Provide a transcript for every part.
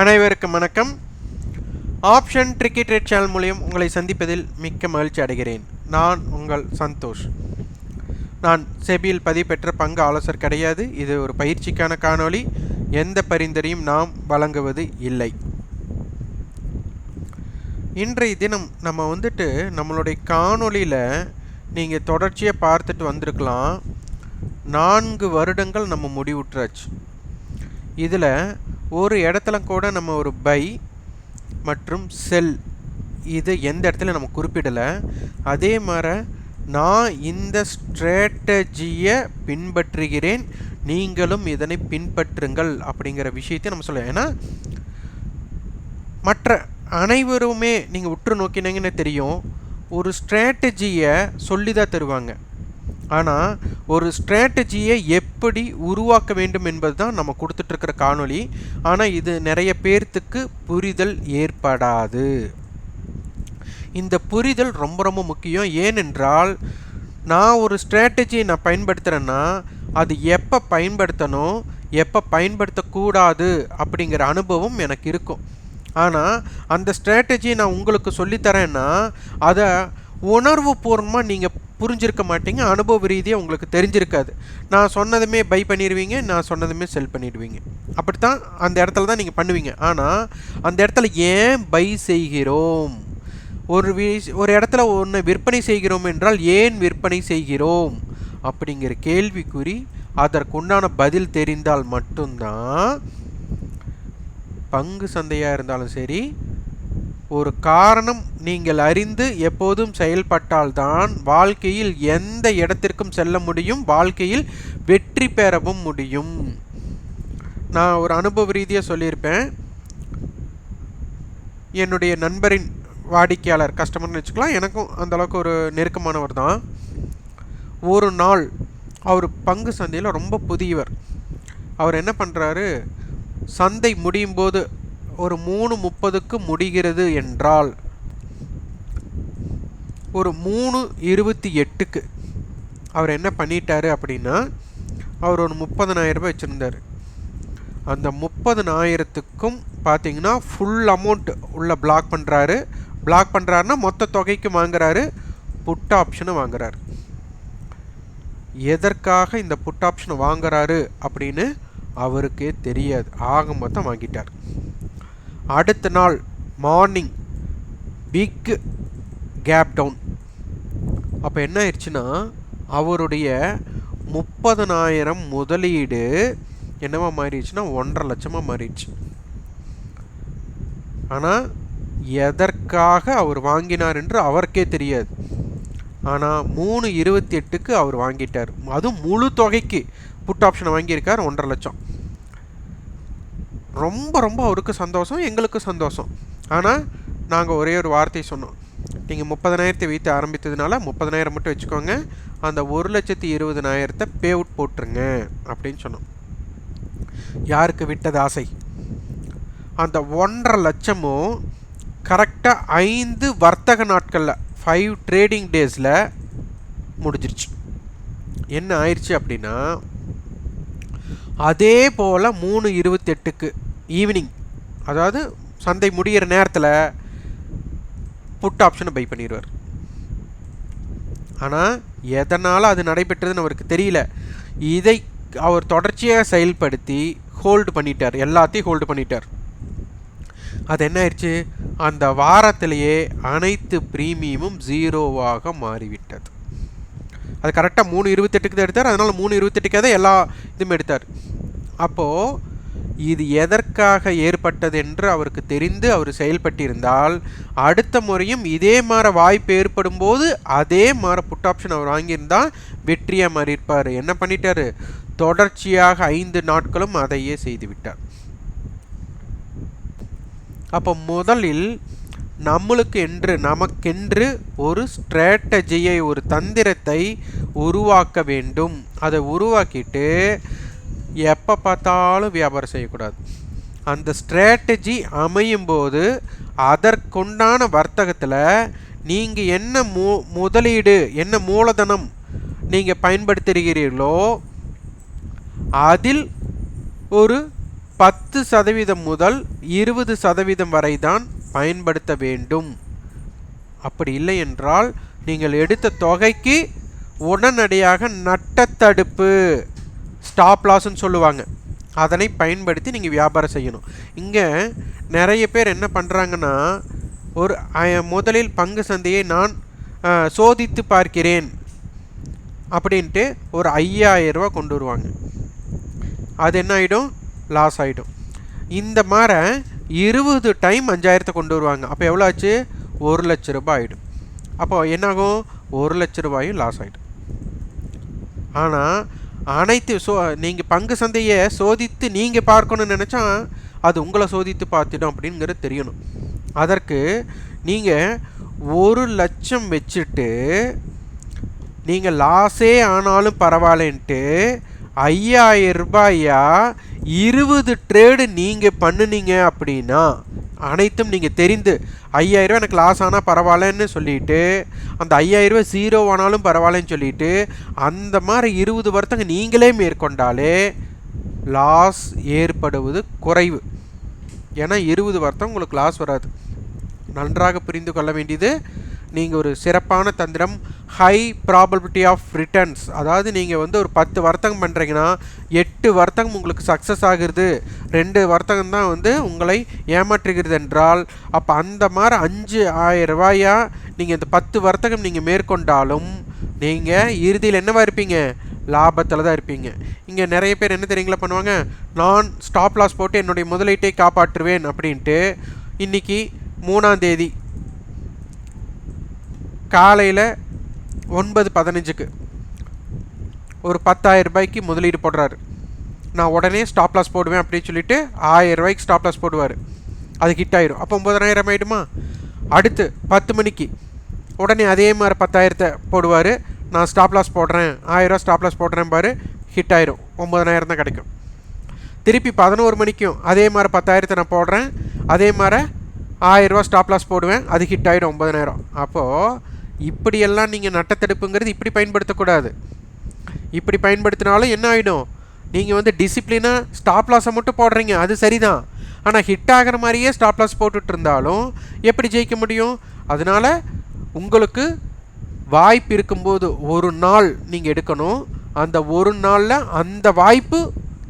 அனைவருக்கும் வணக்கம். Option cricket rate channel மூலியம் உங்களை சந்திப்பதில் மிக்க மகிழ்ச்சி அடைகிறேன். நான் உங்கள் சந்தோஷ். நான் செபியில் பதிவு பெற்ற பங்கு ஆலோசர் கிடையாது. இது ஒரு பயிற்சிக்கான காணொளி. எந்த பரிந்துரையும் நாம் வழங்குவது இல்லை. இன்றைய தினம் நம்ம வந்துட்டு நம்மளுடைய காணொளியில் நீங்கள் தொடர்ச்சியாக பார்த்துட்டு வந்திருக்கலாம். நான்கு வருடங்கள் நம்ம முடிவுற்றாச்சு. இதில் ஒரு இடத்துல கூட நம்ம ஒரு பை மற்றும் செல் இது எந்த இடத்துல நம்ம குறிப்பிடலை. அதே மாதிரி நான் இந்த ஸ்ட்ராட்டஜியை பின்பற்றுகிறேன் நீங்களும் இதனை பின்பற்றுங்கள் அப்படிங்கிற விஷயத்தை நம்ம சொல்லலாம் ஏன்னா மற்ற அனைவருமே நீங்கள் உற்று நோக்கினீங்கன்னு தெரியும் ஒரு ஸ்ட்ராட்டஜியை சொல்லி தான் தருவாங்க. ஆனால் ஒரு ஸ்ட்ராட்டஜியை எப்படி உருவாக்க வேண்டும் என்பது தான் நம்ம கொடுத்துட்ருக்கிற காணொளி. ஆனால் இது நிறைய பேர்த்துக்கு புரிதல் ஏற்படாது. இந்த புரிதல் ரொம்ப ரொம்ப முக்கியம். ஏனென்றால் நான் ஒரு ஸ்ட்ராட்டஜியை நான் பயன்படுத்துகிறேன்னா அது எப்போ பயன்படுத்தணும் எப்போ பயன்படுத்தக்கூடாது அப்படிங்கிற அனுபவம் எனக்கு இருக்கும். ஆனால் அந்த ஸ்ட்ராட்டஜியை நான் உங்களுக்கு சொல்லித்தரேன்னா அதை உணர்வு பூர்வமாக நீங்கள் புரிஞ்சிருக்க மாட்டீங்க அனுபவ ரீதியாக உங்களுக்கு தெரிஞ்சிருக்காது. நான் சொன்னதுமே பை பண்ணிடுவீங்க நான் சொன்னதுமே செல் பண்ணிடுவீங்க. அப்படித்தான் அந்த இடத்துல தான் நீங்கள் பண்ணுவீங்க. ஆனால் அந்த இடத்துல ஏன் பை செய்கிறோம்? ஒரு ஒரு இடத்துல ஒன்று விற்பனை செய்கிறோம் என்றால் ஏன் விற்பனை செய்கிறோம்? அப்படிங்கிற கேள்விக்குறி அதற்குண்டான பதில் தெரிந்தால் மட்டும்தான் பங்கு சந்தையாக இருந்தாலும் சரி ஒரு காரணம் நீங்கள் அறிந்து எப்போதும் செயல்பட்டால்தான் வாழ்க்கையில் எந்த இடத்திற்கும் செல்ல முடியும் வாழ்க்கையில் வெற்றி பெறவும் முடியும். நான் ஒரு அனுபவ ரீதியாக சொல்லியிருப்பேன். என்னுடைய நண்பரின் வாடிக்கையாளர் கஸ்டமர்னு வச்சுக்கலாம் எனக்கும் அந்தளவுக்கு ஒரு நெருக்கமானவர் தான். ஒரு நாள் அவர் பங்கு சந்தையில் ரொம்ப புதியவர். அவர் என்ன பண்ணுறாரு சந்தை முடியும் போது ஒரு மூணு முப்பதுக்கு முடிகிறது என்றால் ஒரு மூணு இருபத்தி எட்டுக்கு. அவர் என்ன பண்ணிட்டாரு அப்படின்னா அவர் ஒரு முப்பதனாயிரம் ரூபாய் வச்சுருந்தார். அந்த முப்பதனாயிரத்துக்கும் பார்த்தீங்கன்னா ஃபுல் அமௌண்ட் உள்ள பிளாக் பண்ணுறாரு பிளாக் பண்ணுறாருன்னா மொத்த தொகைக்கு வாங்குறாரு. புட் ஆப்ஷனை வாங்குறாரு. எதற்காக இந்த புட் ஆப்ஷனை வாங்குறாரு அப்படின்னு அவருக்கே தெரியாது. ஆக மொத்தம் வாங்கிட்டார். அடுத்த நாள் மார்னிங் பிக் கேப் டவுன் அப்போ என்ன ஆயிடுச்சுன்னா அவருடைய முப்பதனாயிரம் முதலீடு என்னவா மாறிடுச்சுன்னா ஒன்றரை லட்சமாக மாறிடுச்சு. ஆனால் எதற்காக அவர் வாங்கினார் என்று அவருக்கே தெரியாது. ஆனால் மூணு இருபத்தி எட்டுக்கு அவர் வாங்கிட்டார். அதுவும் முழு தொகைக்கு. புட் ஆப்ஷனை வாங்கியிருக்கார் ஒன்றரை லட்சம். ரொம்ப ரொம்ப அவருக்கு சந்தோஷம் எங்களுக்கு சந்தோஷம். ஆனால் நாங்கள் ஒரே ஒரு வார்த்தை சொன்னோம். நீங்கள் முப்பதனாயிரத்தை வீட்டு ஆரம்பித்ததுனால முப்பதனாயிரம் மட்டும் வச்சுக்கோங்க. அந்த ஒரு லட்சத்தி இருபதனாயிரத்தை பே அவுட் போட்டுருங்க அப்படின்னு சொன்னோம். யாருக்கு விட்டது ஆசை? அந்த ஒன்றரை லட்சமும் கரெக்டாக ஐந்து வர்த்தக நாட்களில் ஃபைவ் ட்ரேடிங் டேஸில் முடிஞ்சிருச்சு. என்ன ஆயிடுச்சு அப்படின்னா அதே போல் மூணு இருபத்தெட்டுக்கு ஈவினிங் அதாவது சந்தை முடிகிற நேரத்தில் புட் ஆப்ஷனை பை பண்ணிடுவார் ஆனால் எதனால் அது நடைபெற்றதுன்னு அவருக்கு தெரியல. இதை அவர் தொடர்ச்சியாக செயல்படுத்தி ஹோல்டு பண்ணிட்டார். எல்லாத்தையும் ஹோல்டு பண்ணிட்டார். அது என்ன ஆயிடுச்சு? அந்த வாரத்திலேயே அனைத்து ப்ரீமியமும் ஜீரோவாக மாறிவிட்டது. அது கரெக்டாக மூணு இருபத்தெட்டுக்கு தான் எடுத்தார். அதனால் மூணு இருபத்தெட்டுக்காக தான் எல்லா இதுவும் எடுத்தார். அப்போது இது எதற்காக ஏற்பட்டது என்று அவருக்கு தெரிந்து அவர் செயல்பட்டிருந்தால் அடுத்த முறையும் இதே மாதிரி வாய்ப்பு ஏற்படும் போது அதே மாதிரி புட் ஆப்ஷன் அவர் வாங்கியிருந்தால் வெற்றியாக மாறியிருப்பார். என்ன பண்ணிட்டாரு? தொடர்ச்சியாக ஐந்து நாட்களும் அதையே செய்து விட்டார் அப்போ முதலில் நம்மளுக்கு என்று நமக்கென்று ஒரு ஸ்ட்ராட்டஜியை ஒரு தந்திரத்தை உருவாக்க வேண்டும். அதை உருவாக்கிட்டு எப்போ பார்த்தாலும் வியாபாரம் செய்யக்கூடாது. அந்த ஸ்ட்ராட்டஜி அமையும் போது அதற்குண்டான வர்த்தகத்தில் நீங்கள் என்ன மு முதலீடு என்ன மூலதனம் நீங்கள் பயன்படுத்துகிறீர்களோ அதில் ஒரு பத்து சதவீதம் முதல் இருபது சதவீதம் வரை தான் பயன்படுத்த வேண்டும். அப்படி இல்லை என்றால் நீங்கள் எடுத்த தொகைக்கு உடனடியாக நட்டத்தடுப்பு. ஸ்டாப் லாஸ்ன்னு சொல்லுவாங்க. அதனை பயன்படுத்தி நீங்கள் வியாபாரம் செய்யணும். இங்கே நிறைய பேர் என்ன பண்ணுறாங்கன்னா ஒரு முதலில் பங்கு சந்தையை நான் சோதித்து பார்க்கிறேன் அப்படின்ட்டு ஒரு ஐயாயிரம் ரூபா கொண்டு வருவாங்க. அது என்ன ஆகிடும் லாஸ் ஆகிடும் இந்த மாதிரி இருபது டைம் அஞ்சாயிரத்தை கொண்டு வருவாங்க. அப்போ எவ்வளோ ஆச்சு? ஒரு லட்ச ரூபாய் ஆகிடும் அப்போ என்னாகும்? ஒரு லட்ச ரூபாயும் லாஸ் ஆகிடும் ஆனால் அனைத்து சோ நீங்கள் பங்கு சந்தையை சோதித்து நீங்கள் பார்க்கணும்னு நினச்சா அது உங்களை சோதித்து பார்த்துடும் அப்படிங்கிறது தெரியணும். அதற்கு நீங்கள் ஒரு லட்சம் வச்சுட்டு நீங்கள் லாஸே ஆனாலும் பரவாயில்லன்ட்டு ஐயாயிரம் ரூபாயா இருபது ட்ரேடு நீங்கள் பண்ணுனீங்க அப்படின்னா அனைத்தும் நீங்கள் தெரிந்து ஐயாயிரம் எனக்கு லாஸ் ஆனால் பரவாயில்லன்னு சொல்லிட்டு அந்த ஐயாயிரம் ஜீரோ ஆனாலும் பரவாயில்லன்னு சொல்லிட்டு அந்த மாதிரி இருபது வருத்தங்க நீங்களே மேற்கொண்டாலே லாஸ் ஏற்படுவது குறைவு. ஏன்னா இருபது வருத்தம் உங்களுக்கு லாஸ் வராது. நன்றாக புரிந்து கொள்ள வேண்டியது நீங்கள் ஒரு சிறப்பான தந்திரம் ஹை ப்ராபபிலிட்டி ஆஃப் ரிட்டர்ன்ஸ் அதாவது நீங்கள் வந்து ஒரு பத்து வர்த்தகம் பண்ணுறீங்கன்னா எட்டு வர்த்தகம் உங்களுக்கு சக்ஸஸ் ஆகுறது. ரெண்டு வர்த்தகம் தான் வந்து உங்களை ஏமாற்றுகிறது என்றால் அப்போ அந்த மாதிரி அஞ்சு ஆயிரம் ரூபாயாக நீங்கள் இந்த பத்து வர்த்தகம் நீங்கள் மேற்கொண்டாலும் நீங்கள் இறுதியில் என்னவா இருப்பீங்க? லாபத்தில் தான் இருப்பீங்க. இங்கே நிறைய பேர் என்ன தெரியுங்களா பண்ணுவாங்க? நான் ஸ்டாப் லாஸ் போட்டு என்னுடைய முதலீட்டை காப்பாற்றுவேன் அப்படின்ட்டு இன்றைக்கி மூணாம் தேதி காலையில் ஒன்பது பதினஞ்சுக்கு ஒரு பத்தாயிரம் ரூபாய்க்கு முதலீடு போடுறாரு. நான் உடனே ஸ்டாப் லாஸ் போடுவேன் அப்படின்னு சொல்லிட்டு ஆயிரம் ரூபாய்க்கு ஸ்டாப் லாஸ் போடுவார். அது ஹிட் ஆயிடும் அப்போ ஒம்பதனாயிரம் ஆயிடுமா? அடுத்து பத்து மணிக்கு உடனே அதே மாதிரி பத்தாயிரத்தை போடுவார். நான் ஸ்டாப் லாஸ் போடுறேன். ஆயிரரூவா ஸ்டாப் லாஸ் போடுறேன் பாரு ஹிட் ஆயிரும். ஒம்பதனாயிரம் தான் கிடைக்கும். திருப்பி பதினோரு மணிக்கும் அதே மாதிரி பத்தாயிரத்தை நான் போடுறேன். அதே மாதிரி ஆயிரரூவா ஸ்டாப் லாஸ் போடுவேன். அது ஹிட் ஆகிடும் ஒம்பதனாயிரம் அப்போது இப்படியெல்லாம் நீங்கள் நட்டத்தடுப்புங்கிறது இப்படி பயன்படுத்தக்கூடாது. இப்படி பயன்படுத்தினாலும் என்ன ஆகிடும் நீங்கள் வந்து டிசிப்ளினாக ஸ்டாப் லாஸை மட்டும் போடுறீங்க அது சரிதான். ஆனால் ஹிட் ஆகிற மாதிரியே ஸ்டாப் லாஸ் போட்டுட்டு இருந்தாலும் எப்படி ஜெயிக்க முடியும்? அதனால் உங்களுக்கு வாய்ப்பு இருக்கும்போது ஒரு நாள் நீங்கள் எடுக்கணும். அந்த ஒரு நாளில் அந்த வாய்ப்பு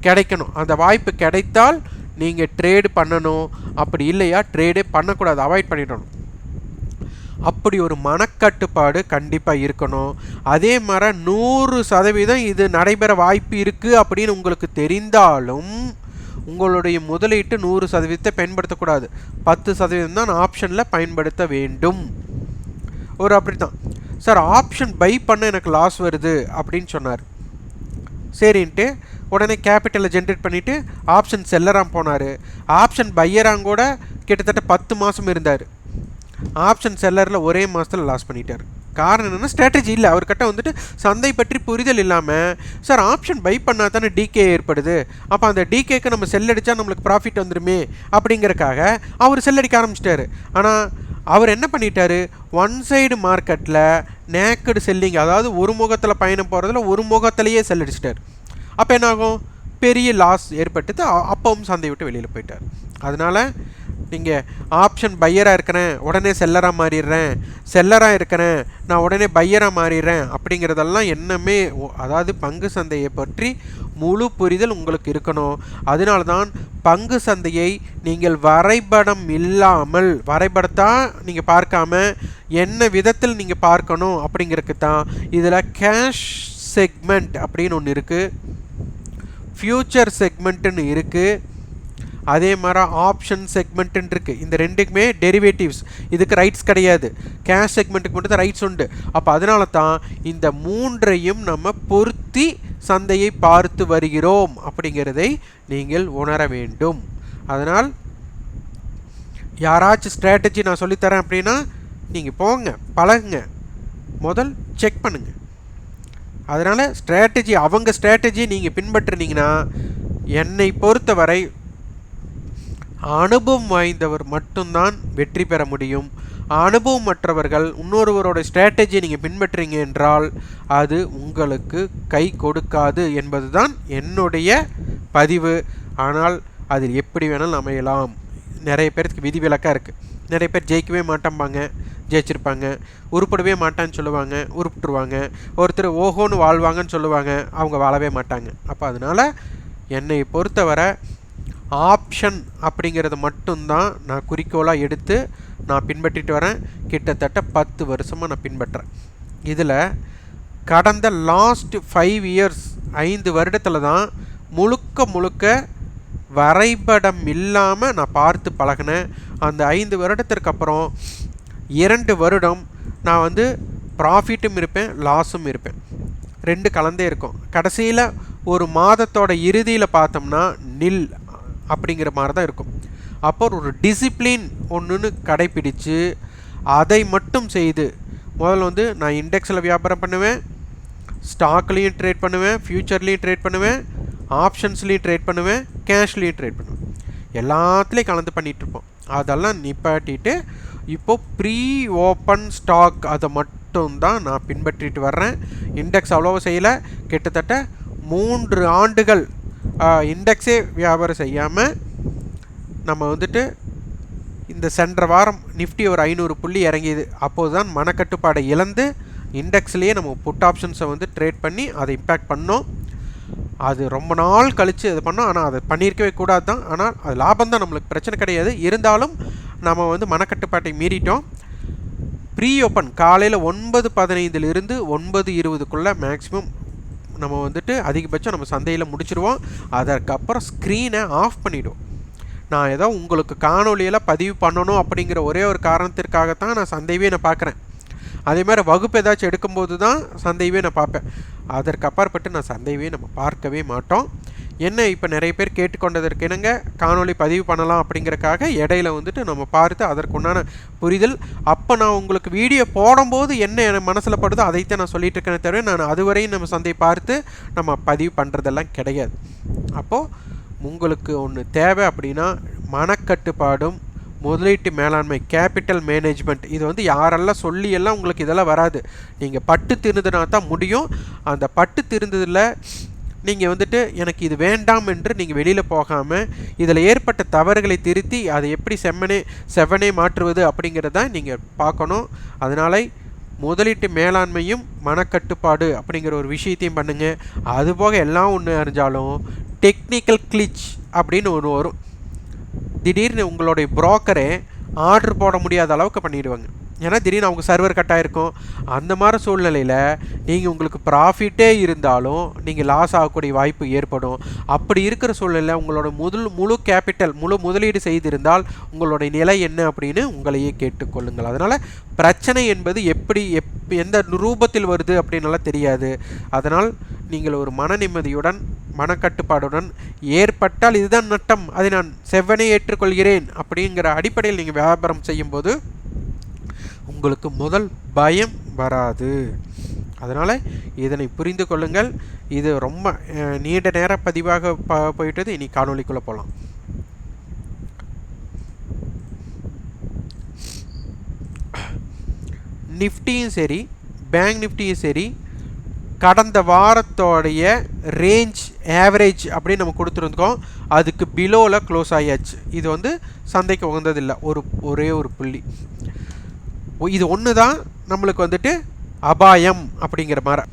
கிடைக்கணும். அந்த வாய்ப்பு கிடைத்தால் நீங்கள் ட்ரேடு பண்ணணும். அப்படி இல்லையா ட்ரேடே பண்ணக்கூடாது. அவாய்ட் பண்ணிடணும். அப்படி ஒரு மனக்கட்டுப்பாடு கண்டிப்பாக இருக்கணும். அதே மாதிரி நூறு சதவீதம் இது நடைபெற வாய்ப்பு இருக்குது அப்படின்னு உங்களுக்கு தெரிந்தாலும் உங்களுடைய முதலீட்டு நூறு சதவீதத்தை பயன்படுத்தக்கூடாது. பத்து சதவீதம் தான் ஆப்ஷனில் பயன்படுத்த வேண்டும். ஒரு அப்படி தான் சார் ஆப்ஷன் பை பண்ண எனக்கு லாஸ் வருது அப்படின்னு சொன்னார். சரின்ட்டு உடனே கேபிட்டலை ஜென்ரேட் பண்ணிவிட்டு ஆப்ஷன் செல்லராக போனார். ஆப்ஷன் பையராங்க கூட கிட்டத்தட்ட பத்து மாதம் இருந்தார். ஆப்ஷன் செல்லரில் ஒரே மாதத்தில் லாஸ் பண்ணிட்டார். காரணம் என்னென்னா ஸ்ட்ராட்டஜி இல்லை. அவர்கிட்ட வந்துட்டு சந்தை பற்றி புரிதல் இல்லாமல் சார் ஆப்ஷன் பை பண்ணால் தானே டிகே ஏற்படுது? அப்போ அந்த டிகேக்கு நம்ம செல் அடித்தா நம்மளுக்கு ப்ராஃபிட் வந்துடுமே அப்படிங்கிறக்காக அவர் செல் அடிக்க ஆரம்பிச்சிட்டாரு. ஆனால் அவர் என்ன பண்ணிட்டாரு? ஒன் சைடு மார்க்கெட்டில் நேக்கடு செல்லிங் அதாவது ஒரு முகத்தில் பயணம் போகிறதுல ஒரு முகத்திலேயே செல் அடிச்சிட்டார். அப்போ என்னாகும்? பெரிய லாஸ் ஏற்பட்டது. அப்பவும் சந்தை விட்டு வெளியில் போயிட்டார். அதனால் நீங்கள் ஆப்ஷன் பையராக இருக்கிறேன் உடனே செல்லராக மாறிடுறேன். செல்லராக இருக்கிறேன் நான் உடனே பையராக மாறிடுறேன். அப்படிங்கிறதெல்லாம் என்னமே அதாவது பங்கு சந்தையை பற்றி முழு புரிதல் உங்களுக்கு இருக்கணும். அதனால தான் பங்கு சந்தையை நீங்கள் வரைபடம் இல்லாமல் வரைபடத்தான் நீங்கள் பார்க்காம என்ன விதத்தில் நீங்கள் பார்க்கணும் அப்படிங்கிறதுக்கு தான் இதில் கேஷ் செக்மெண்ட் அப்படின்னு ஒன்று இருக்குது ஃப்யூச்சர் செக்மெண்ட்டுன்னு இருக்குது அதே மாதிரி ஆப்ஷன் செக்மெண்ட்டுன்னு இருக்குது இந்த ரெண்டுக்குமே டெரிவேட்டிவ்ஸ் இதுக்கு ரைட்ஸ் கிடையாது. கேஷ் செக்மெண்ட்டுக்கு மட்டும் தான் ரைட்ஸ் உண்டு. அப்போ அதனால தான் இந்த மூன்றையும் நம்ம பொருத்தி சந்தையை பார்த்து வருகிறோம் அப்படிங்கிறதை நீங்கள் உணர வேண்டும். அதனால் யாராச்சும் ஸ்ட்ராட்டஜி நான் சொல்லித்தரேன் அப்படின்னா நீங்கள் போங்க பழகுங்க. முதல் செக் பண்ணுங்கள் அதனால் ஸ்ட்ராட்டஜி அவங்க ஸ்ட்ராட்டஜி நீங்கள் பின்பற்றுனீங்கன்னா என்னை பொறுத்தவரை அனுபவம் வாய்ந்தவர் மட்டும்தான் வெற்றி பெற முடியும். அனுபவம் மற்றவர்கள் இன்னொருவரோட ஸ்ட்ராட்டஜியை நீங்கள் பின்பற்றீங்க என்றால் அது உங்களுக்கு கை கொடுக்காது என்பதுதான் என்னுடைய பதிவு. ஆனால் அதில் எப்படி வேணாலும் அமையலாம். நிறைய பேருக்கு விதிவிலக்காக இருக்குது நிறைய பேர் ஜெயிக்கவே மாட்டம்பாங்க ஜெயிச்சிருப்பாங்க. உருப்படவே மாட்டான்னு சொல்லுவாங்க உருப்பிட்டுருவாங்க. ஒருத்தர் ஓஹோன்னு வாழ்வாங்கன்னு சொல்லுவாங்க அவங்க வாழவே மாட்டாங்க. அப்போ அதனால் என்னை பொறுத்தவரை ஆப்ஷன் அப்படிங்கிறது மட்டும்தான் நான் குறிக்கோளாக எடுத்து நான் பின்பற்றிட்டு வரேன். கிட்டத்தட்ட பத்து வருஷமாக நான் பின்பற்றுறேன் இதில் கடந்த லாஸ்ட் ஃபைவ் இயர்ஸ் ஐந்து வருடத்தில் தான் முழுக்க முழுக்க வரைபடம் இல்லாமல் நான் பார்த்து பழகினேன். அந்த ஐந்து வருடத்திற்கு அப்புறம் இரண்டு வருடம் நான் வந்து ப்ராஃபிட்டும் இருப்பேன் லாஸும் இருப்பேன். ரெண்டு கலந்தே இருக்கும். கடைசியில் ஒரு மாதத்தோட இறுதியில் பார்த்தோம்னா நில் அப்படிங்கிற மாதிரி தான் இருக்கும். அப்போ ஒரு டிசிப்ளின் ஒன்றுன்னு கடைப்பிடித்து அதை மட்டும் செய்து முதல்ல வந்து நான் இண்டெக்ஸில் வியாபாரம் பண்ணுவேன் ஸ்டாக்லேயும் ட்ரேட் பண்ணுவேன் ஃப்யூச்சர்லேயும் ட்ரேட் பண்ணுவேன் ஆப்ஷன்ஸ்லேயும் ட்ரேட் பண்ணுவேன் கேஷ்லேயும் ட்ரேட் பண்ணுவேன். எல்லாத்துலேயும் கலந்து பண்ணிகிட்ருப்போம் அதெல்லாம் நிப்பாட்டிட்டு இப்போது ப்ரீ ஓப்பன் ஸ்டாக் அதை மட்டும்தான் நான் பின்பற்றிட்டு வர்றேன். இண்டெக்ஸ் அவ்வளோவா செய்யலை. கிட்டத்தட்ட மூன்று ஆண்டுகள் இண்டெக்ஸே வியாபாரம் செய்யாமல் நம்ம வந்துட்டு இந்த சென்ற வாரம் நிஃப்டி ஒரு ஐநூறு புள்ளி இறங்கியது. அப்போது தான் மனக்கட்டுப்பாடை இழந்து இண்டெக்ஸ்லேயே நம்ம புட் ஆப்ஷன்ஸை வந்து ட்ரேட் பண்ணி அதை இம்பேக்ட் பண்ணோம். அது ரொம்ப நாள் கழித்து இது பண்ணோம். ஆனால் அதை பண்ணியிருக்கவே கூடாது தான் ஆனால் அது லாபம் தான். நம்மளுக்கு பிரச்சனை கிடையாது. இருந்தாலும் நம்ம வந்து மனக்கட்டுப்பாட்டை மீறிட்டோம். ப்ரீ ஓப்பன் காலையில் ஒன்பது பதினைந்துலேருந்து ஒன்பது இருபதுக்குள்ளே மேக்ஸிமம் நம்ம வந்துட்டு அதிகபட்சம் நம்ம சந்தையில் முடிச்சிருவோம். அதற்கப்புறம் ஸ்க்ரீனை ஆஃப் பண்ணிவிடுவோம் நான் ஏதோ உங்களுக்கு காணொலியெல்லாம் பதிவு பண்ணணும் அப்படிங்கிற ஒரே ஒரு காரணத்திற்காகத்தான் நான் சந்தையவே நான் பார்க்குறேன். அதே மாதிரி வகுப்பு ஏதாச்சும் எடுக்கும்போது தான் சந்தையவே நான் பார்ப்பேன். அதற்கு அப்பாற்பட்டு நான் சந்தையவே நம்ம பார்க்கவே மாட்டோம். என்ன இப்போ நிறைய பேர் கேட்டுக்கொண்டதற்கு என்னங்க? காணொலி பதிவு பண்ணலாம் அப்படிங்கிறக்காக இடையில வந்துட்டு நம்ம பார்த்து அதற்குண்டான புரிதல். அப்போ நான் உங்களுக்கு வீடியோ போடும்போது என்ன எனக்கு மனசில் படுதோ அதைத்தான் நான் சொல்லிட்டு இருக்கேனே தவிர நான் அதுவரையும் நம்ம சந்தை பார்த்து நம்ம பதிவு பண்ணுறதெல்லாம் கிடையாது. அப்போது உங்களுக்கு ஒன்று தேவை அப்படின்னா மனக்கட்டுப்பாடும் முதலீட்டு மேலாண்மை கேபிட்டல் மேனேஜ்மெண்ட் இது வந்து யாரெல்லாம் சொல்லி எல்லாம் உங்களுக்கு இதெல்லாம் வராது. நீங்கள் பட்டு திருந்துனா தான் முடியும். அந்த பட்டு திருந்ததில் நீங்கள் வந்துட்டு எனக்கு இது வேண்டாம் என்று நீங்கள் வெளியில் போகாமல் இதில் ஏற்பட்ட தவறுகளை திருத்தி அதை எப்படி செம்மனே செவனே மாற்றுவது அப்படிங்கிறத நீங்கள் பார்க்கணும். அதனால் முதலீட்டு மேலாண்மையும் மனக்கட்டுப்பாடு அப்படிங்கிற ஒரு விஷயத்தையும் பண்ணுங்கள் அதுபோக எல்லாம் ஒன்று அறிஞ்சாலும் டெக்னிக்கல் கிளிச் அப்படின்னு ஒன்று வரும். திடீர்னு உங்களுடைய புரோக்கரை ஆர்டர் போட முடியாத அளவுக்கு பண்ணிடுவாங்க. ஏன்னா திடீர்னு அவங்க சர்வர் கட் ஆகிருக்கும் அந்த மாதிரி சூழ்நிலையில் நீங்கள் உங்களுக்கு ப்ராஃபிட்டே இருந்தாலும் நீங்கள் லாஸ் ஆகக்கூடிய வாய்ப்பு ஏற்படும். அப்படி இருக்கிற சூழ்நிலையில் உங்களோட முதல் முழு கேபிட்டல் முழு முதலீடு செய்திருந்தால் உங்களுடைய நிலை என்ன அப்படின்னு உங்களையே கேட்டுக்கொள்ளுங்கள். அதனால் பிரச்சனை என்பது எப்படி எப் எந்த ரூபத்தில் வருது அப்படின்னலாம் தெரியாது. அதனால் நீங்கள் ஒரு மன நிம்மதியுடன் மனக்கட்டுப்பாடுடன் ஏற்பட்டால் இதுதான் நட்டம் அதை நான் செவ்வனே ஏற்றுக்கொள்கிறேன் அப்படிங்கிற அடிப்படையில் நீங்கள் வியாபாரம் செய்யும்போது உங்களுக்கு முதல் பயம் வராது. அதனால் இதனை புரிந்து கொள்ளுங்கள். இது ரொம்ப நீண்ட நேர பதிவாக ப போயிட்டது. இனி காணொலிக்குள்ளே போகலாம் நிஃப்டியும் சரி பேங்க் நிஃப்டியும் சரி கடந்த வாரத்தோடைய ரேஞ்ச் ஆவரேஜ் அப்படின்னு நம்ம கொடுத்துருந்தோம். அதுக்கு பிலோவில் க்ளோஸ் ஆகியாச்சு இது வந்து சந்தைக்கு உகந்ததில்லை. ஒரு ஒரே ஒரு புள்ளி. இது ஒன்று தான் நம்மளுக்கு வந்துட்டு அபாயம் அப்படிங்கிற மாதிரி.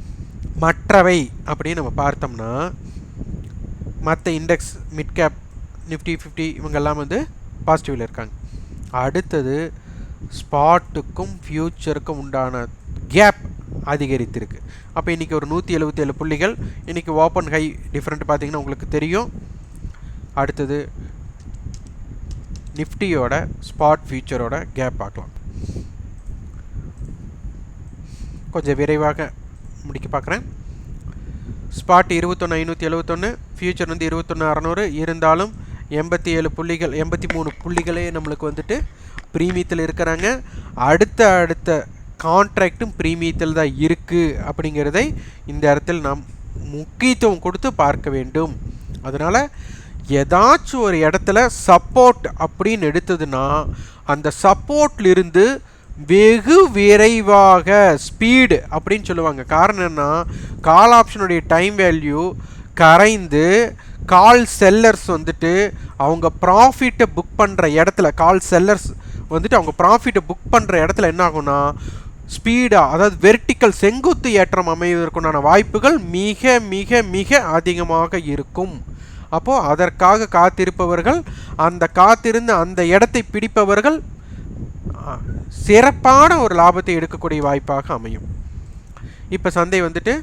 மற்றவை அப்படின்னு நம்ம பார்த்தோம்னா மற்ற index mid cap Nifty fifty இவங்கெல்லாம் வந்து பாசிட்டிவில் இருக்காங்க. அடுத்தது ஸ்பாட்டுக்கும் ஃப்யூச்சருக்கும் உண்டான கேப் அதிகரித்திருக்கு. அப்போ இன்றைக்கி ஒரு நூற்றி எழுபத்தி ஏழு புள்ளிகள் இன்றைக்கி ஓப்பன் ஹை டிஃப்ரெண்ட் பார்த்திங்கன்னா உங்களுக்கு தெரியும். அடுத்தது நிஃப்டியோட ஸ்பாட் ஃபியூச்சரோட கேப் பார்க்கலாம். கொஞ்சம் விரைவாக முடிக்க பார்க்குறேன். ஸ்பாட் இருபத்தொன்று ஐநூற்றி எழுபத்தொன்று ஃபியூச்சர் வந்து இருபத்தொன்று அறநூறு. இருந்தாலும் எண்பத்தி ஏழு புள்ளிகள் எண்பத்தி மூணு புள்ளிகளே நம்மளுக்கு வந்துட்டு ப்ரீமியத்தில் இருக்கிறாங்க. அடுத்த அடுத்த கான்ட்ராக்டும் ப்ரீமியத்தில் தான் இருக்குது அப்படிங்கிறதை இந்த இடத்தில் நாம் முக்கியத்துவம் கொடுத்து பார்க்க வேண்டும். அதனால் ஏதாச்சும் ஒரு இடத்துல சப்போர்ட் அப்படின்னு எடுத்ததுன்னா அந்த சப்போர்ட்லிருந்து வெகு விரைவாக ஸ்பீடு அப்படின்னு சொல்லுவாங்க. காரணம் என்ன கால் ஆப்ஷனுடைய டைம் வேல்யூ கரைந்து கால் செல்லர்ஸ் வந்துட்டு அவங்க ப்ராஃபிட்டை புக் பண்ணுற இடத்துல கால் செல்லர்ஸ் வந்துட்டு அவங்க ப்ராஃபிட்டை புக் பண்ணுற இடத்துல என்ன ஆகும்னா ஸ்பீடாக அதாவது வெர்டிக்கல் செங்குத்து ஏற்றம் அமைவதற்குண்டான வாய்ப்புகள் மிக மிக மிக அதிகமாக இருக்கும். அப்போது அதற்காக காத்திருப்பவர்கள் அந்த காத்திருந்து அந்த இடத்தை பிடிப்பவர்கள் சிறப்பான ஒரு லாபத்தை எடுக்கக்கூடிய வாய்ப்பாக அமையும். இப்போ சந்தை வந்துட்டு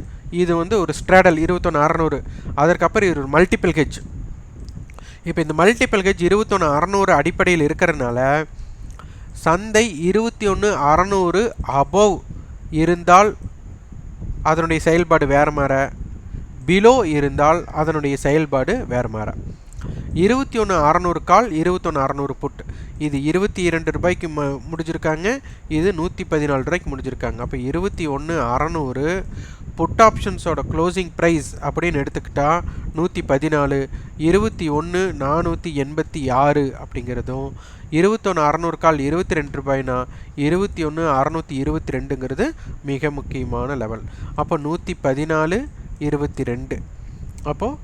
இது வந்து ஒரு ஸ்ட்ராடல் இருபத்தொன்று அறநூறு. அதற்கப்புறம் இது ஒரு மல்டிபிள் ஹெச் இப்போ இந்த மல்டிபிள் ஹெச் இருபத்தொன்று அறநூறு அடிப்படையில் இருக்கிறனால சந்தை இருபத்தி ஒன்று அறநூறு அபவ் இருந்தால் அதனுடைய செயல்பாடு வேறு மாற. பிலோ இருந்தால் அதனுடைய செயல்பாடு வேறு மாற. இருபத்தி ஒன்று அறநூறு கால் இருபத்தொன்று அறநூறு புட் இது இருபத்தி இரண்டு ரூபாய்க்கு ம முடிஞ்சிருக்காங்க. இது நூற்றி பதினாலு ரூபாய்க்கு முடிஞ்சிருக்காங்க. அப்போ இருபத்தி ஒன்று அறநூறு புட் ஆப்ஷன்ஸோட க்ளோசிங் ப்ரைஸ் அப்படின்னு எடுத்துக்கிட்டால் நூற்றி பதினாலு இருபத்தி ஒன்று நானூற்றி எண்பத்தி ஆறு அப்படிங்கிறதும் இருபத்தொன்று அறநூறு கால் இருபத்தி ரெண்டு ரூபாய்னா இருபத்தி ஒன்று அறநூற்றி இருபத்தி ரெண்டுங்கிறது மிக முக்கியமான லெவல் அப்போ நூற்றி பதினாலு இருபத்தி ரெண்டு. அப்போது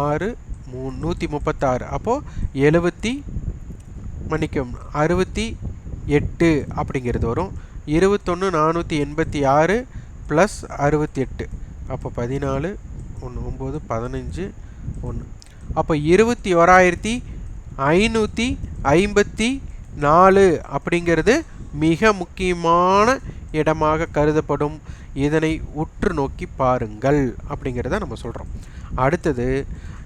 ஆறு மூ நூற்றி முப்பத்தாறு அப்போது எழுபத்தி மன்னிக்கும் அறுபத்தி எட்டு அப்படிங்கிறது வரும். இருபத்தொன்று நானூற்றி எண்பத்தி ஆறு ப்ளஸ் அறுபத்தி எட்டு. அப்போ பதினாலு ஒன்று ஒம்பது பதினஞ்சு ஒன்று அப்போ இருபத்தி ஓராயிரத்தி ஐநூற்றி ஐம்பத்தி நாலு அப்படிங்கிறது மிக முக்கியமான இடமாக கருதப்படும். இதனை உற்று நோக்கி பாருங்கள் அப்படிங்கிறத நம்ம சொல்கிறோம் அடுத்தது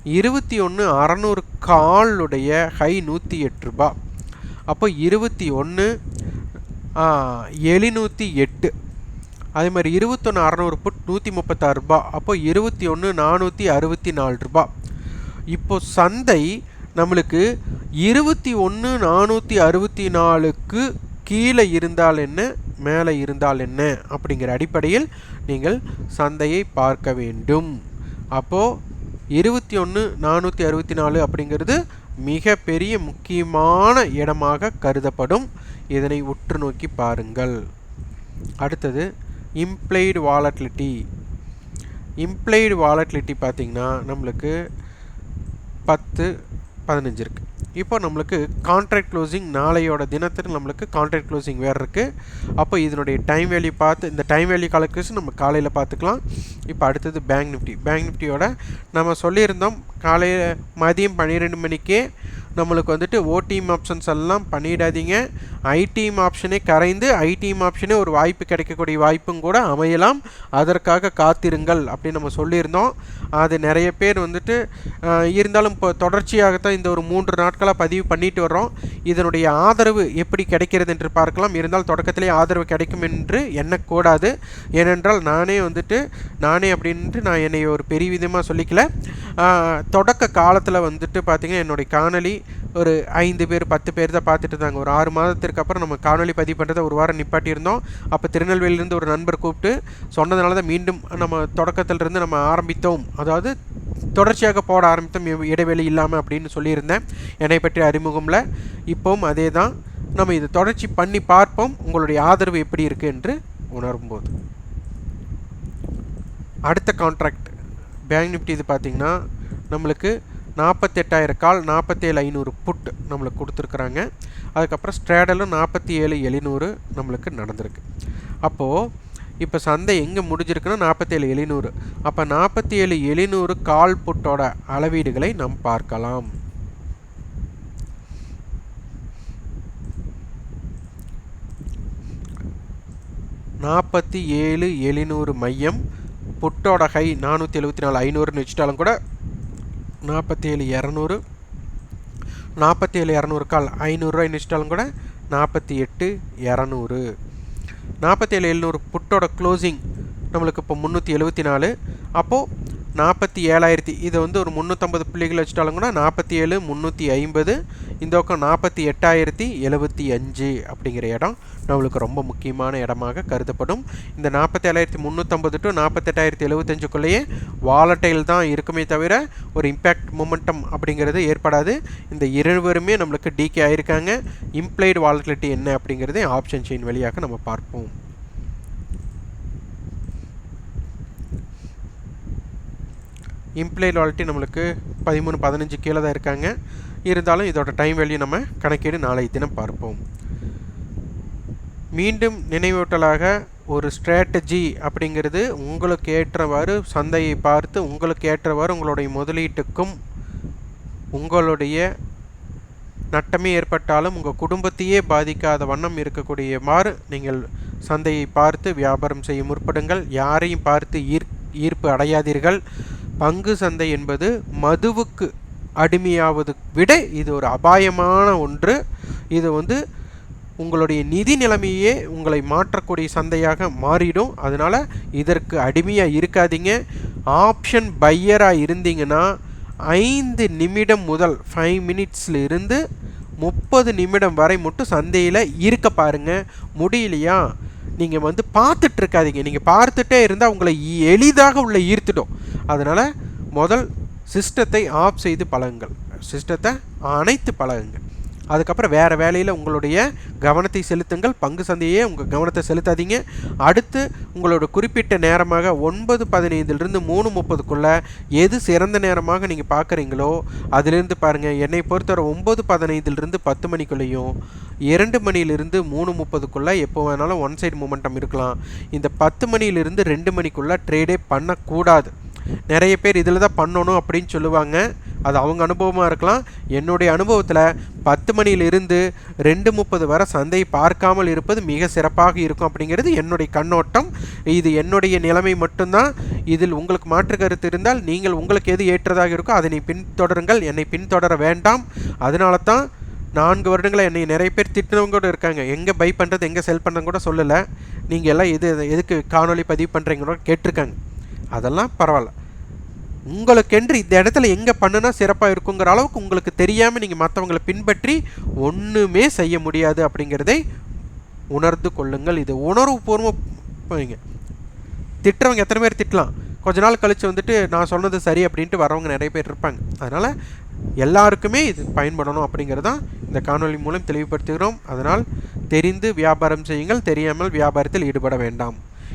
இருபத்தி ஒன்று அறநூறு காலுடைய ஹை நூற்றி எட்டு ரூபா. அப்போ இருபத்தி ஒன்று எழுநூற்றி எட்டு. அதே மாதிரி இருபத்தொன்று அறநூறு புட் நூற்றி முப்பத்தாறு ரூபா. அப்போ இருபத்தி ஒன்று நானூற்றி அறுபத்தி நாலு ரூபா. இப்போ சந்தை நம்மளுக்கு இருபத்தி ஒன்று நானூற்றி அறுபத்தி நாலுக்கு கீழே இருந்தால் என்ன மேலே இருந்தால் என்ன அப்படிங்கிற அடிப்படையில் நீங்கள் சந்தையை பார்க்க வேண்டும். அப்போது இருபத்தி ஒன்று நானூற்றி அறுபத்தி நாலு அப்படிங்கிறது மிக பெரிய முக்கியமான இடமாக கருதப்படும். இதனை உற்று நோக்கி பாருங்கள். அடுத்தது இம்ப்ளைடு வாலட்லிட்டி இம்ப்ளைடு வாலட்லிட்டி பார்த்திங்கன்னா நம்மளுக்கு பத்து பதினஞ்சு இருக்குது இப்போ நம்மளுக்கு கான்ட்ராக்ட் க்ளோசிங் நாளையோட தினத்துக்கு நம்மளுக்கு கான்ட்ராக்ட் க்ளோசிங் வேறு இருக்குது அப்போ இதனுடைய டைம் வேல்யூ பார்த்து இந்த டைம் வேல்யூ கால்குலேஷன் நம்ம காலையில் பார்த்துக்கலாம். இப்போ அடுத்தது பேங்க் நிஃப்டி பேங்க் நிஃப்டியோட நம்ம சொல்லியிருந்தோம் காலையில் மதியம் பன்னிரெண்டு மணிக்கே நம்மளுக்கு வந்துட்டு ஓடிஎம் ஆப்ஷன்ஸ் எல்லாம் பண்ணிடாதீங்க. ஐடிஎம் ஆப்ஷனே கரைந்து ஐடிஎம் ஆப்ஷனே ஒரு வாய்ப்பு கிடைக்கக்கூடிய வாய்ப்பும் கூட அமையலாம். அதற்காக காத்திருங்கள் அப்படின்னு நம்ம சொல்லியிருந்தோம். அது நிறைய பேர் வந்துட்டு இருந்தாலும் இப்போ தொடர்ச்சியாகத்தான் இந்த ஒரு மூன்று நாட்களாக பதிவு பண்ணிட்டு வர்றோம். இதனுடைய ஆதரவு எப்படி கிடைக்கிறது என்று பார்க்கலாம். இருந்தால் தொடக்கத்திலே ஆதரவு கிடைக்கும் என்று எண்ணக்கூடாது. ஏனென்றால் நானே வந்துட்டு நானே அப்படின்ட்டு நான் என்னை ஒரு பெரிய விதமாக சொல்லிக்கல. தொடக்க காலத்தில் வந்துட்டு பார்த்திங்கன்னா என்னுடைய காணொலி ஒரு ஐந்து பேர் பத்து பேர் தான் பார்த்துட்டு இருந்தாங்க. ஒரு ஆறு மாதத்திற்கு அப்புறம் நம்ம காணொலி பதிவு பண்ணுறதை ஒரு வாரம் நிப்பாட்டியிருந்தோம். அப்போ திருநெல்வேலியிலேருந்து ஒரு நண்பர் கூப்பிட்டு சொன்னதுனால தான் மீண்டும் நம்ம தொடக்கத்திலிருந்து நம்ம ஆரம்பித்தோம். அதாவது தொடர்ச்சியாக போட ஆரம்பித்தோம். இடைவெளி இல்லாமல் அப்படின்னு சொல்லியிருந்தேன். என்னை பற்றி அறிமுகமில் இப்போவும் அதே தான். நம்ம இதை தொடர்ச்சி பண்ணி பார்ப்போம். உங்களுடைய ஆதரவு எப்படி இருக்குது என்று உணரும்போது. அடுத்த கான்ட்ராக்ட் பேங்க் நிஃப்டி இது பார்த்திங்கன்னா நம்மளுக்கு நாற்பத்தெட்டாயிரம் கால் நாற்பத்தேழு ஐநூறு புட் நம்மளுக்கு கொடுத்துருக்குறாங்க. அதுக்கப்புறம் ஸ்ட்ரேடலும் நாற்பத்தி ஏழு எழுநூறு நம்மளுக்கு நடந்திருக்கு. அப்போது இப்போ சந்தை எங்கே முடிஞ்சிருக்குன்னா நாற்பத்தேழு எழுநூறு. அப்போ நாற்பத்தி ஏழு எழுநூறு கால் புட்டோட அளவீடுகளை நாம் பார்க்கலாம். நாற்பத்தி ஏழு எழுநூறு மையம் புட்டோட ஹை நானூற்றி எழுபத்தி நாலு ஐநூறுன்னு வச்சுட்டாலும் கூட நாற்பத்தேழு இரநூறு. நாற்பத்தேழு இரநூறு கால் ஐநூறுரூவா வச்சுட்டாலும் கூட நாற்பத்தி எட்டு இரநூறு. நாற்பத்தேழு எழுநூறு புட்டோட க்ளோசிங் நம்மளுக்கு இப்போ முந்நூற்றி எழுபத்தி நாலு. அப்போது நாற்பத்தி ஏழாயிரத்தி இதை வந்து ஒரு முந்நூற்றம்பது புள்ளிகள் வச்சுட்டாலும் கூட நாற்பத்தி ஏழு முந்நூற்றி ஐம்பது இந்த பக்கம் நாற்பத்தி எட்டாயிரத்தி எழுபத்தி அஞ்சு அப்படிங்கிற இடம் நம்மளுக்கு ரொம்ப முக்கியமான இடமாக கருதப்படும். இந்த நாற்பத்தி ஏழாயிரத்தி முந்நூற்றம்பது டு நாற்பத்தெட்டாயிரத்தி எழுபத்தஞ்சுக்குள்ளேயே வாலட்டைல் தான் இருக்குமே தவிர ஒரு இம்பேக்ட் மொமெண்டம் அப்படிங்கிறது ஏற்படாது. இந்த இருவருமே நம்மளுக்கு டிகே ஆயிருக்காங்க. இம்ப்ளைடு வாலட்டிலிட்டி என்ன அப்படிங்கிறதே ஆப்ஷன் செயின் வழியாக நம்ம பார்ப்போம். இம்ப்ளை லாயல்ட்டி நம்மளுக்கு பதிமூணு பதினஞ்சு கீழே தான் இருக்காங்க. இருந்தாலும் இதோட டைம் வேல்யூ நம்ம கணக்கீடு நாளை தினம் பார்ப்போம். மீண்டும் நினைவூட்டலாக ஒரு ஸ்ட்ராட்டஜி அப்படிங்கிறது உங்களுக்கு ஏற்றவாறு சந்தையை பார்த்து உங்களுக்கு ஏற்றவாறு உங்களுடைய முதலீட்டுக்கும் உங்களுடைய நட்டமே ஏற்பட்டாலும் உங்கள் குடும்பத்தையே பாதிக்காத வண்ணம் இருக்கக்கூடியவாறு நீங்கள் சந்தையை பார்த்து வியாபாரம் செய்ய முற்படுங்கள். யாரையும் பார்த்து ஈர் ஈர்ப்பு அடையாதீர்கள். பங்கு சந்தை என்பது மதுவுக்கு அடிமையாவது விட இது ஒரு அபாயமான ஒன்று. இது வந்து உங்களுடைய நிதி நிலைமையே உங்களை மாற்றக்கூடிய சந்தையாக மாறிடும். அதனால் இதற்கு அடிமையாக இருக்காதீங்க. ஆப்ஷன் பையராக இருந்தீங்கன்னா ஐந்து நிமிடம் முதல் ஃபைவ் மினிட்ஸில் இருந்து முப்பது நிமிடம் வரை மட்டும் சந்தையில் இருக்க பாருங்கள் முடியலையா? நீங்கள் வந்து பார்த்துட்டு இருக்காதீங்க நீங்கள் பார்த்துட்டே இருந்தால் உங்களை எளிதாக உள்ள ஈர்த்துடும். அதனால் முதல் சிஸ்டத்தை ஆஃப் செய்து பழகுங்கள். சிஸ்டத்தை அணைத்து பழகுங்கள். அதுக்கப்புறம் வேறு வேலையில் உங்களுடைய கவனத்தை செலுத்துங்கள். பங்கு சந்தையே உங்கள் கவனத்தை செலுத்தாதீங்க. அடுத்து உங்களோட குறிப்பிட்ட நேரமாக ஒன்பது பதினைந்திலிருந்து மூணு முப்பதுக்குள்ளே எது சிறந்த நேரமாக நீங்கள் பார்க்குறீங்களோ அதிலிருந்து பாருங்கள் என்னை பொறுத்தவரை ஒம்பது பதினைந்திலிருந்து பத்து மணிக்குள்ளேயும் இரண்டு மணியிலிருந்து மூணு முப்பதுக்குள்ளே எப்போ வேணாலும் ஒன் சைடு மூமெண்டம் இருக்கலாம். இந்த பத்து மணியிலிருந்து ரெண்டு மணிக்குள்ளே ட்ரேடே பண்ணக்கூடாது. நிறைய பேர் இதில் தான் பண்ணணும் அப்படின்னு சொல்லுவாங்க. அது அவங்க அனுபவமாக இருக்கலாம். என்னுடைய அனுபவத்தில் பத்து மணியிலிருந்து ரெண்டு முப்பது வரை சந்தை பார்க்காமல் இருப்பது மிக சிறப்பாக இருக்கும் அப்படிங்கிறது என்னுடைய கண்ணோட்டம். இது என்னுடைய நிலைமை மட்டும்தான். இதில் உங்களுக்கு மாற்று கருத்து இருந்தால் நீங்கள் உங்களுக்கு எது ஏற்றதாக இருக்கோ அதனை பின்தொடருங்கள். என்னை பின்தொடர வேண்டாம். அதனால தான் நான்கு வருடங்களை என்னை நிறைய பேர் திட்டினவங்க கூட இருக்காங்க. எங்கே பை பண்ணுறது எங்கே செல் பண்ணுறது கூட சொல்லலை. நீங்கள் எல்லாம் எது எதுக்கு காணொலி பதிவு பண்ணுறீங்களோ கேட்டிருக்காங்க. அதெல்லாம் பரவாயில்ல. உங்களுக்கென்று இந்த இடத்துல எங்கே பண்ணுனா சிறப்பாக இருக்குங்கிற அளவுக்கு உங்களுக்கு தெரியாமல் நீங்கள் மற்றவங்களை பின்பற்றி ஒன்றுமே செய்ய முடியாது அப்படிங்கிறதை உணர்ந்து கொள்ளுங்கள். இது உணர்வுபூர்வமாக திட்டுறவங்க எத்தனை பேர் திட்டலாம்? கொஞ்ச நாள் கழித்து வந்துட்டு நான் சொன்னது சரி அப்படின்ட்டு வரவங்க நிறைய பேர் இருப்பாங்க. அதனால் எல்லாருக்குமே இது பயன்படணும் அப்படிங்கிறது தான் இந்த காணொலி மூலம் தெளிவுபடுத்துகிறோம். அதனால் தெரிந்து வியாபாரம் செய்யுங்கள். தெரியாமல் வியாபாரத்தில் ஈடுபட வேண்டாம்.